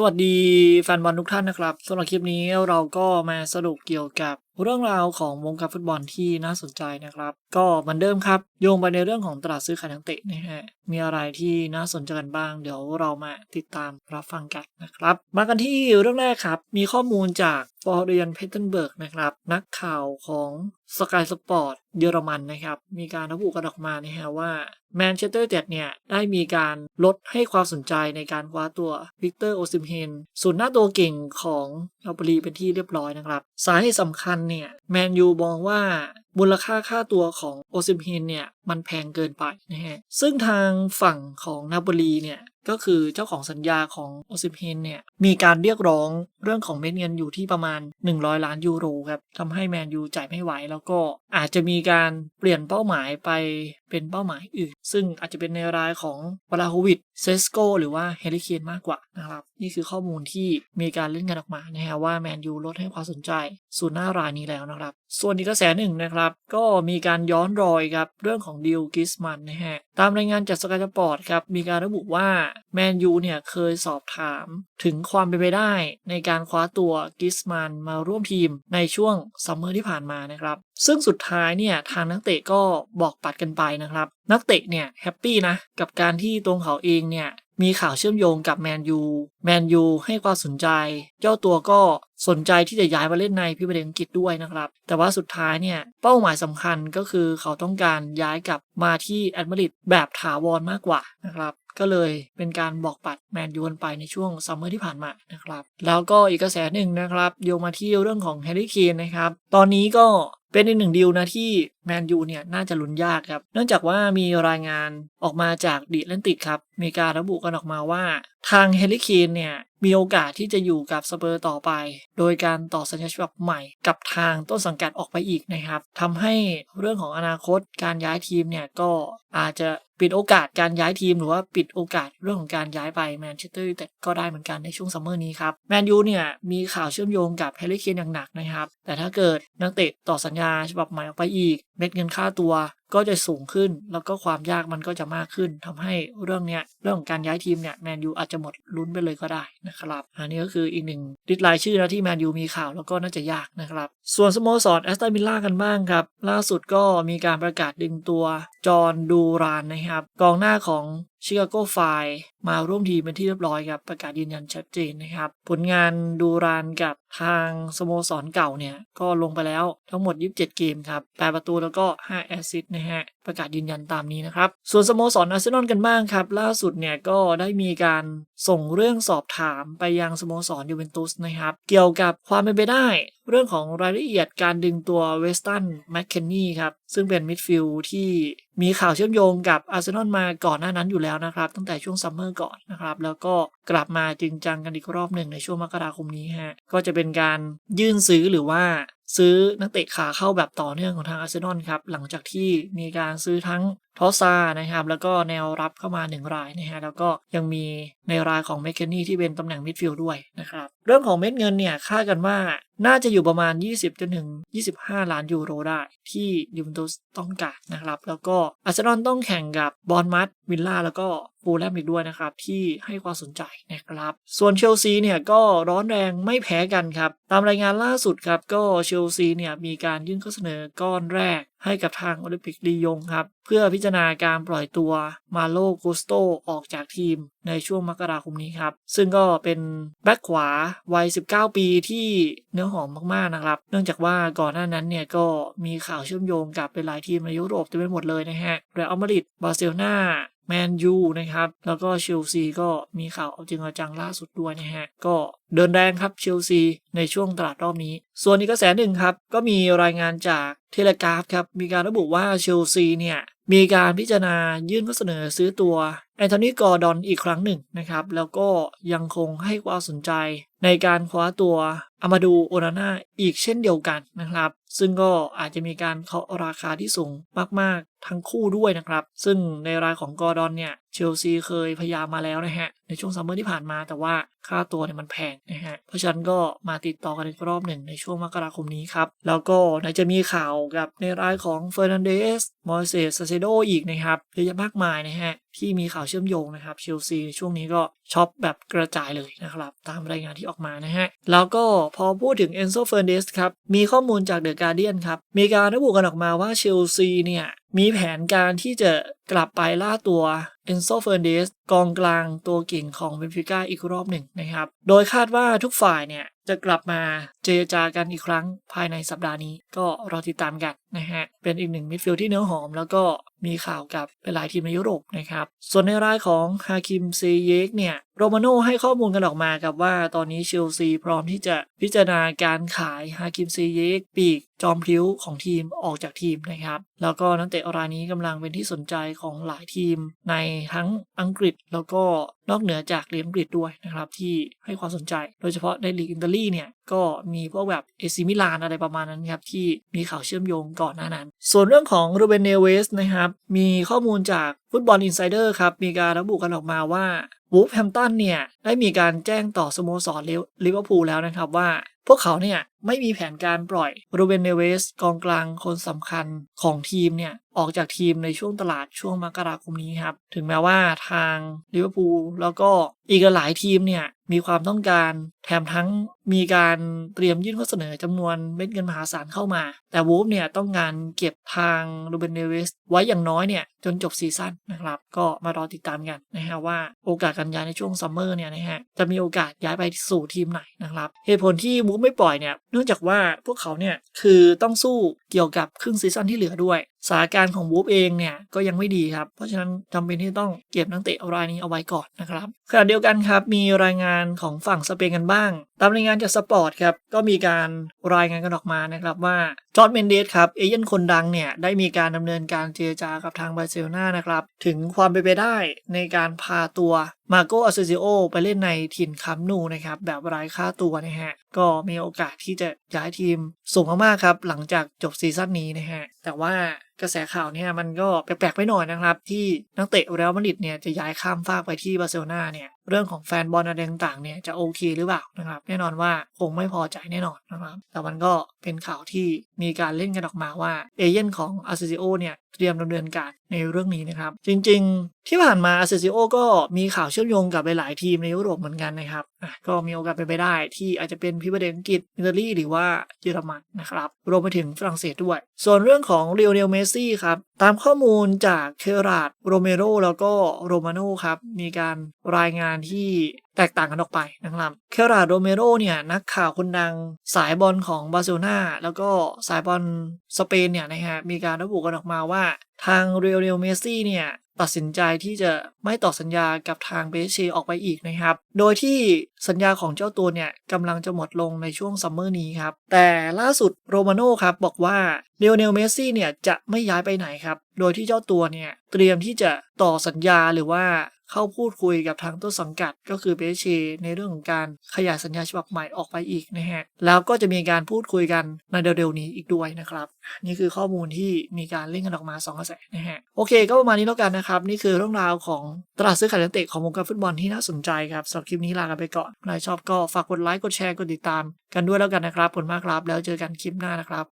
สวัสดีแฟนบอลทุกท่านนะครับสำหรับคลิปนี้เราก็มาสรุปเกี่ยวกับ เรื่องราวของวงการฟุตบอลที่น่าสนใจนะครับ ก็เหมือนเดิมครับ โยงไปในเรื่องของตลาดซื้อขายนักเตะนะฮะมีอะไรที่น่าสนใจกันบ้าง เดี๋ยวเรามาติดตามรับฟังกันนะครับ มากันที่เรื่องแรกครับ มีข้อมูลจากฟอร์เรียนเพเทนเบิร์กนะครับ นักข่าวของสกายสปอร์ตเยอรมันนะครับ มีการระบุกันออกมานะฮะว่าแมนเชสเตอร์เดดเนี่ยได้มีการลดให้ความสนใจในการคว้าตัววิกเตอร์โอซิมเฮนศูนย์หน้าตัวเก่งของอัลเบรีเป็นที่เรียบร้อยนะครับ สาเหตุสำคัญเนี่ยแมนยูมองว่ามูลค่าค่าตัวของโอซิมเฮนเนี่ยมันแพงเกินไปนะฮะซึ่งทางฝั่งของนาโปลีเนี่ยก็คือเจ้าของสัญญาของโอซิมเฮนเนี่ยมีการเรียกร้องเรื่องของเม็ดเงินอยู่ที่ประมาณ 100 ล้านยูโรครับทำให้แมนยูจ่ายไม่ไหว แล้วก็อาจจะมีการเปลี่ยนเป้าหมายไปเป็นเป้าหมายอื่น ซึ่งอาจจะเป็นในรายของวลาโฮวิดเซสโกหรือว่าเฮลิเคนมากกว่านะครับนี่คือข้อมูลที่มีการเล่นกันออกมานะฮะว่าแมนยูลดให้ความสนใจศูนย์หน้ารายนี้แล้วนะครับ ส่วนอีกกระแสหนึ่งนะครับก็มีการย้อนรอยครับเรื่องของดิวกิสมันนะฮะ ตามรายงานจากสกายสปอร์ตครับมีการระบุว่าแมนยูเนี่ยเคยสอบถามถึงความเป็นไปได้ในการคว้าตัวกิสมันมาร่วมทีมในช่วงซัมเมอร์ที่ผ่านมานะครับ ซึ่งสุดท้ายเนี่ยทางนักเตะก็บอกปัดกันไปนะครับ นักเตะเนี่ยแฮปปี้นะกับการที่ตรงเขาเองเนี่ยมีข่าวเชื่อมโยงกับแมนยู แมนยูให้ความสนใจ เจ้าตัวก็สนใจที่จะย้ายมาเล่นในพิมยร์ลีกอังกฤษด้วยนะครับ แต่ว่าสุดท้ายเนี่ยเป้าหมายสำคัญก็คือเขาต้องการย้ายกลับมาที่แอดมาริดแบบถาวรมากกว่านะครับ ก็เลยเป็นการบอกปัดแมนยูนไปในช่วงซัมเมอร์ที่ผ่านมานะครับ แล้วก็อีกกระแสหนึ่งนะครับโยงมาที่เรื่องของแฮร์รี่เคนนะครับ ตอนนี้ก็เป็นอีกหนึ่งดีลนะที่แมนยูเนี่ยน่าจะลุ้นยากครับ เนื่องจากว่ามีรายงานออกมาจากดิเลนติกครับ มีการระบุกันออกมาว่า ทางเฮลิเคนเนี่ย มีโอกาสที่จะอยู่กับสเปอร์ต่อไป โดยการต่อสัญญาฉบับใหม่กับทางต้นสังกัดออกไปอีกนะครับทำให้เรื่องของอนาคตการย้ายทีมเนี่ยก็อาจจะปิดโอกาสการย้ายทีมหรือว่าปิดโอกาสเรื่องของการย้ายไปแมนเชสเตอร์ยูไนเต็ดก็ได้เหมือนกันในช่วงซัมเมอร์นี้ครับแมนยูเนี่ยมีข่าวเชื่อมโยงกับแฮร์รี่เคนอย่างหนักนะครับ แต่ถ้าเกิดนักเตะต่อสัญญาฉบับใหม่ออกไปอีก เม็ดเงินค่าตัวก็จะสูงขึ้น แล้วก็ความยากมันก็จะมากขึ้นทำให้เรื่องเนี้ยเรื่องของการย้ายทีมเนี่ยแมนยูอาจจะหมดลุ้นไปเลยก็ได้นะครับ อันนี้ก็คืออีกหนึ่งดิสไลน์ชื่อนะที่แมนยูมีข่าวแล้วก็น่าจะยากนะครับ ส่วนสโมสรแอสตันวิลล่ากันบ้างครับ ล่าสุดก็มีการประกาศดึงตัวจอห์นดูรานนะครับ กองหน้าของชิคาโกไฟมาร่วมทีมเป็นที่เรียบร้อยครับ ประกาศยืนยันชัดเจนนะครับ ผลงานดูรานกับทางสโมสรเก่าเนี่ย ก็ลงไปแล้วทั้งหมด 27 เกมครับ 8 ประตูแล้วก็ 5 แอสซิสต์นะฮะ ประกาศยืนยันตามนี้นะครับ ส่วนสโมสรอาร์เซนอลกันบ้างครับ ล่าสุดเนี่ยก็ได้มีการส่งเรื่องสอบถามไปยังสโมสรยูเวนตุสนะครับ เกี่ยวกับความเป็นไปได้ เรื่องของรายละเอียดการดึงตัวเวสตันแมคเคนนี่ครับ ซึ่งเป็นมิดฟิลด์ที่มีข่าวเชื่อมโยงกับอาร์เซนอลมาก่อนหน้านั้นอยู่แล้วนะครับ ตั้งแต่ช่วงซัมเมอร์ก่อนนะครับ แล้วก็กลับมาจริงจังกันอีกรอบหนึ่งในช่วงมกราคมนี้ฮะก็จะเป็นการยื่นซื้อหรือว่าซื้อนักเตะขาเข้าแบบต่อเนื่องของทางอาร์เซนอลครับ หลังจากที่มีการซื้อทั้งทอซานะครับ แล้วก็แนวรับเข้ามา 1 รายนะฮะแล้วก็ยังมีในรายของเมคเคนนี่ที่เป็นตำแหน่งมิดฟิลด์ด้วยนะครับ เรื่องของเม็ดเงินเนี่ยคาดกันว่าน่าจะอยู่ประมาณ 20จนถึง 25 ล้านยูโรได้ ที่ยูเวนตุสต้องการนะครับ แล้วก็อาร์เซนอลต้องแข่งกับบอลมัดวิลล่าแล้วก็ฟูลแลมอีกด้วยนะครับ ที่ให้ความสนใจนะครับ ส่วนเชลซีเนี่ยก็ร้อนแรงไม่แพ้กันครับ ตามรายงานล่าสุดครับ ก็เชลซีเนี่ยมีการยื่นข้อเสนอก้อนแรก ให้กับทางโอลิมปิกดียงครับ เพื่อพิจารณาการปล่อยตัวมาโลโกสโตออกจากทีมในช่วงมกราคมนี้ครับ ซึ่งก็เป็นแบ็คขวาวัย 19 ปีที่เนื้อหอมมากๆนะครับ เนื่องจากว่าก่อนหน้านั้นเนี่ยก็มีข่าวเชื่อมโยงกับเป็นหลายทีมในยุโรปเต็มไปหมดเลยนะฮะเรอัลมาดริดบาร์เซโลนา แมนยูนะครับ แล้วก็เชลซีก็มีข่าวเอาจริงเอาจังล่าสุดด้วยนะฮะ ก็เดินแรงครับเชลซีในช่วงตลาดรอบนี้ ส่วนอีกกระแสหนึ่งครับ ก็มีรายงานจากเทเลกราฟครับ มีการระบุว่าเชลซีเนี่ย มีการพิจารณายื่นข้อเสนอซื้อตัว แอนโทนีกอร์ดอนอีกครั้งหนึ่งนะครับ แล้วก็ยังคงให้ความสนใจในการคว้าตัวอามาดูโอนาน่าอีกเช่นเดียวกันนะครับ ซึ่งก็อาจจะมีการเคาะราคาที่สูงมาก ๆ ทั้งคู่ด้วยนะครับ ซึ่งในรายของกอร์ดอนเนี่ยเชลซีเคยพยายามมาแล้วนะฮะ ในช่วงซัมเมอร์ที่ผ่านมาแต่ว่าค่าตัวเนี่ยมันแพงนะฮะ เพราะฉะนั้นก็มาติดต่อกันอีกรอบหนึ่งในช่วงมกราคมนี้ครับ แล้วก็ไหนจะมีข่าวกับในรายของเฟอร์นันเดสมอร์เซสเซโดอีกนะครับเยอะแยะมากมายนะฮะที่มีข่าวเชื่อมโยงนะครับเชลซีช่วงนี้ก็ช็อปแบบกระจายเลยนะครับ ตามรายงานที่ออกมานะฮะ แล้วก็พอพูดถึงเอนโซเฟอร์เดสครับ มีข้อมูลจากเดอะการเดียนครับ มีการระบุกันออกมาว่าเชลซีเนี่ย มีแผนการที่จะกลับไปล่าตัวเอนโซเฟอร์เดสกองกลางตัวเก่งของเบนฟิก้าอีกรอบหนึ่งนะครับ โดยคาดว่าทุกฝ่ายเนี่ยจะกลับมา เจรจากันอีกครั้งภายในสัปดาห์นี้ก็รอติดตามกันนะฮะ เป็นอีกหนึ่งมิดฟิลด์ที่เนื้อหอม แล้วก็มีข่าวกับหลายทีมในยุโรปนะครับ ส่วนในรายของฮาคิมเซเยกเนี่ย โรมาโน่ให้ข้อมูลกันออกมากับว่าตอนนี้เชลซีพร้อมที่จะพิจารณาการขายฮาคิมเซเยกปีกจอมพลิ้วของทีมออกจากทีมนะครับ แล้วก็นักเตะรายนี้กำลังเป็นที่สนใจของหลายทีมในทั้งอังกฤษแล้วก็นอกเหนือจากลีกอังกฤษด้วยนะครับที่ให้ความสนใจ โดยเฉพาะในลีกอิตาลีเนี่ยก็มีพวกแบบเอซิมิลานอะไรประมาณนั้นครับที่มีข่าวเชื่อมโยงก่อนหน้านั้น ส่วนเรื่องของรูเบนเนเวสนะครับมีข้อมูลจากฟุตบอลอินไซเดอร์ครับมีการระบุกันออกมาว่าวูฟแฮมตันเนี่ยได้มีการแจ้งต่อสโมสรลิเวอร์พูลแล้วนะครับว่า พวกเขาเนี่ยไม่มีแผนการปล่อยรูเบนเนเวสกองกลางคนสำคัญของทีมเนี่ย ออกจากทีมในช่วงตลาดช่วงมกราคมนี้ครับ ถึงแม้ว่าทางลิเวอร์พูลแล้วก็อีกหลายทีมเนี่ย มีความต้องการแถมทั้งมีการเตรียมยื่นข้อเสนอจำนวนเม็ดเงินมหาศาลเข้ามา แต่วูฟเนี่ยต้องการเก็บทางรูเบนเนเวสไว้อย่างน้อยเนี่ย จนจบซีซั่นนะครับ ก็มารอติดตามกันนะฮะว่าโอกาสการย้ายในช่วงซัมเมอร์เนี่ยนะฮะจะมีโอกาสย้ายไปสู่ทีมไหนนะครับเหตุผลที่วูฟไม่ปล่อยเนี่ยเนื่องจากว่าพวกเขาเนี่ยคือต้องสู้เกี่ยวกับครึ่งซีซั่นที่เหลือด้วยสถานการณ์ของวูฟเองเนี่ยก็ยังไม่ดีครับ เพราะฉะนั้นจำเป็นที่ต้องเก็บนักเตะรายนี้เอาไว้ก่อนนะครับขณะเดียวกันครับมีรายงานของฝั่งสเปนกันบ้าง ตามรายงานจากสปอร์ตครับก็มีการรายงานกันออกมานะครับว่าจอร์ดเมนเดสครับเอเย่นคนดังเนี่ยได้มีการดำเนินการเจรจากับทางบาร์เซโลนานะครับถึงความเป็นไปได้ในการพาตัวมาโกอาเซซิโอไปเล่นในถิ่นคัมนูนะครับแบบไร้ค่าตัวนะฮะก็มีโอกาสที่จะย้ายทีมสูงมากๆครับหลังจากจบซีซั่นนี้นะฮะ แต่ว่ากระแสข่าวเนี่ยมันก็แปลกๆไปหน่อยนะครับ ที่นักเตะเรอัลมาดริดเนี่ยจะย้ายข้ามฟากไปที่บาร์เซโลนาเนี่ย เรื่องของแฟนบอลอะไรต่างๆเนี่ยจะโอเคหรือเปล่านะครับ แน่นอนว่าคงไม่พอใจแน่นอนนะครับ แต่มันก็เป็นข่าวที่มีการเล่นกันออกมาว่าเอเย่นของอาเซซิโอเนี่ยเตรียมดำเนินการในเรื่องนี้นะครับ จริงๆ ที่ผ่านมาอาเซซิโอก็มีข่าวเชื่อมโยงกับหลายๆทีมในยุโรปเหมือนกันนะครับก็มีโอกาสเป็นไปได้ที่อาจจะเป็นพิบดีอังกฤษอิตาลีหรือว่าเยอรมันนะครับรวมไปถึงฝรั่งเศสด้วย ส่วนเรื่องของเรียวเนลเมซี่ครับตามข้อมูลจากเคราดโรเมโรแล้วก็โรมาโนครับมีการรายงานที่แตกต่างกันออกไปนะครับ เคราโรเมโรเนี่ยนักข่าวคนดังสายบอลของบาร์เซโลนาแล้วก็สายบอลสเปนเนี่ยนะฮะมีการระบุกันออกมาว่า ทางเรียวเนลเมซี่เนี่ยตัดสินใจที่จะไม่ต่อสัญญากับทางเบสเชออกไปอีกนะครับ โดยที่สัญญาของเจ้าตัวเนี่ยกำลังจะหมดลงในช่วงซัมเมอร์นี้ครับ แต่ล่าสุดโรมาโน่ครับบอกว่าเลโอเนลเมสซี่เนี่ยจะไม่ย้ายไปไหนครับ โดยที่เจ้าตัวเนี่ยเตรียมที่จะต่อสัญญาหรือว่า เข้าพูดคุยกับทางต้นสังกัดก็คือเบเชในเรื่องของการขยายสัญญาฉบับใหม่ออกไปอีกนะฮะแล้วก็จะมีการพูดคุยกันในเร็วๆนี้อีกด้วยนะครับ นี่คือข้อมูลที่มีการเล่นกันออกมา2กระแสนะฮะโอเค ก็ประมาณนี้แล้วกันนะครับ นี่คือเรื่องราวของตลาดซื้อขายนักเตะของวงการฟุตบอลที่น่าสนใจครับสำหรับคลิปนี้ลากันไปก่อนใครชอบก็ฝากกดไลค์กดแชร์กดติดตาม กันด้วยแล้วกันนะครับขอบคุณมากครับแล้วเจอกันคลิปหน้านะครับ